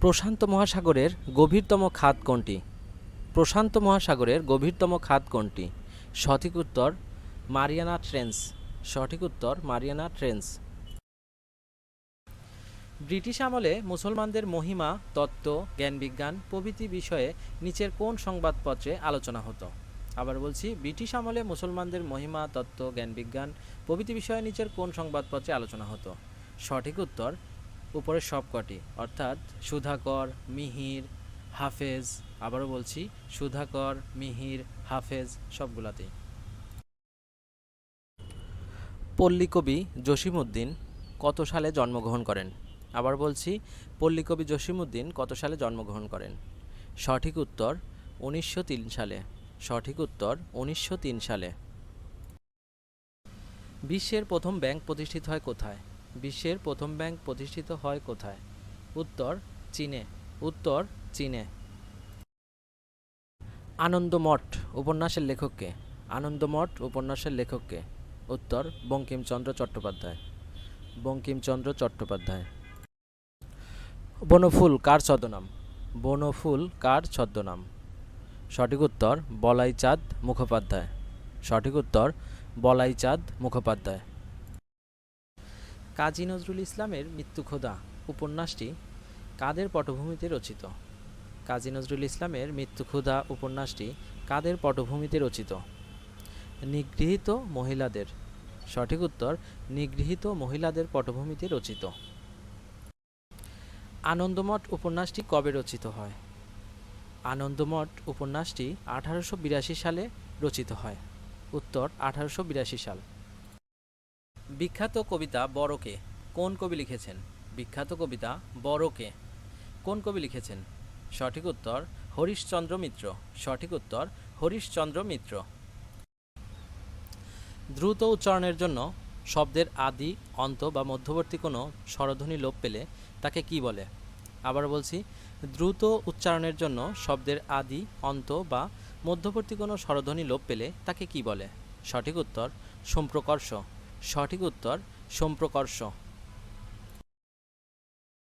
প্রশান্ত মহাসাগরের গভীরতম খাত কোনটি? প্রশান্ত মহাসাগরের গভীরতম খাত কোনটি? সঠিক উত্তর, মারিয়ানা ট্রেন্স। সঠিক উত্তর, মারিয়ানা ট্রেন্স। ব্রিটিশ আমলে মুসলমানদের মহিমা, তত্ত্ব, জ্ঞানবিজ্ঞান প্রভৃতি বিষয়ে নিচের কোন সংবাদপত্রে আলোচনা হতো? আবার বলছি, ব্রিটিশ আমলে মুসলমানদের মহিমা, তত্ত্ব, জ্ঞানবিজ্ঞান প্রভৃতি বিষয়ে নিচের কোন সংবাদপত্রে আলোচনা হতো? সঠিক উত্তর উপরের সবকটি, অর্থাৎ সুধাকর, মিহির, হাফেজ, আবারও বলছি, সুধাকর, মিহির, হাফেজ সবগুলাতেই পল্লীকবি জসিমউদ্দিন কত সালে জন্মগ্রহণ করেন? আবার বলছি, পল্লীকবি জসিমউদ্দিন কত সালে জন্মগ্রহণ করেন? সঠিক উত্তর, উনিশশো তিন সালে। সঠিক উত্তর, উনিশশো তিন সালে। বিশ্বের প্রথম ব্যাংক প্রতিষ্ঠিত হয় কোথায়? বিশ্বের প্রথম ব্যাংক প্রতিষ্ঠিত হয় কোথায়? উত্তর, চীনে। উত্তর, চীনে। আনন্দমঠ উপন্যাসের লেখককে আনন্দমঠ উপন্যাসের লেখককে উত্তর, বঙ্কিমচন্দ্র চট্টোপাধ্যায়। বঙ্কিমচন্দ্র চট্টোপাধ্যায়। বনফুল কার ছদ্মনাম? বনফুল কার ছদ্মনাম? সঠিক উত্তর, বলাইচাঁদ মুখোপাধ্যায়। সঠিক উত্তর, বলাইচাঁদ মুখোপাধ্যায়। কাজী নজরুল ইসলামের মৃত্যু খোদা উপন্যাসটি কাদের পটভূমিতে রচিত? কাজী নজরুল ইসলামের মৃত্যু ক্ষুধা উপন্যাসটি কাদের পটভূমিতে রচিত? নিগৃহীত মহিলাদের। সঠিক উত্তর, নিগৃহীত মহিলাদের পটভূমিতে রচিত। আনন্দমঠ উপন্যাসটি কবে রচিত হয়? আনন্দমঠ উপন্যাসটি আঠারোশো বিরাশি সালে রচিত হয়। উত্তর, আঠারোশো বিরাশি সাল। বিখ্যাত কবিতা বড়কে। কোন কবি লিখেছেন? বিখ্যাত কবিতা বড়কে। কোন কবি লিখেছেন? সঠিক উত্তর হরিশচন্দ্র মিত্র। সঠিক উত্তর হরিশচন্দ্র মিত্র। দ্রুত উচ্চারণের জন্য শব্দের আদি, অন্ত বা মধ্যবর্তী কোনো স্বরধ্বনি লোপ পেলে তাকে কি বলে? আবার বলছি, দ্রুত উচ্চারণের জন্য শব্দের আদি, অন্ত বা মধ্যবর্তী কোনো স্বরধ্বনি লোপ পেলে তাকে কি বলে? সঠিক উত্তর সম্প্রকর্ষ। সঠিক উত্তর সম্প্রকর্ষ।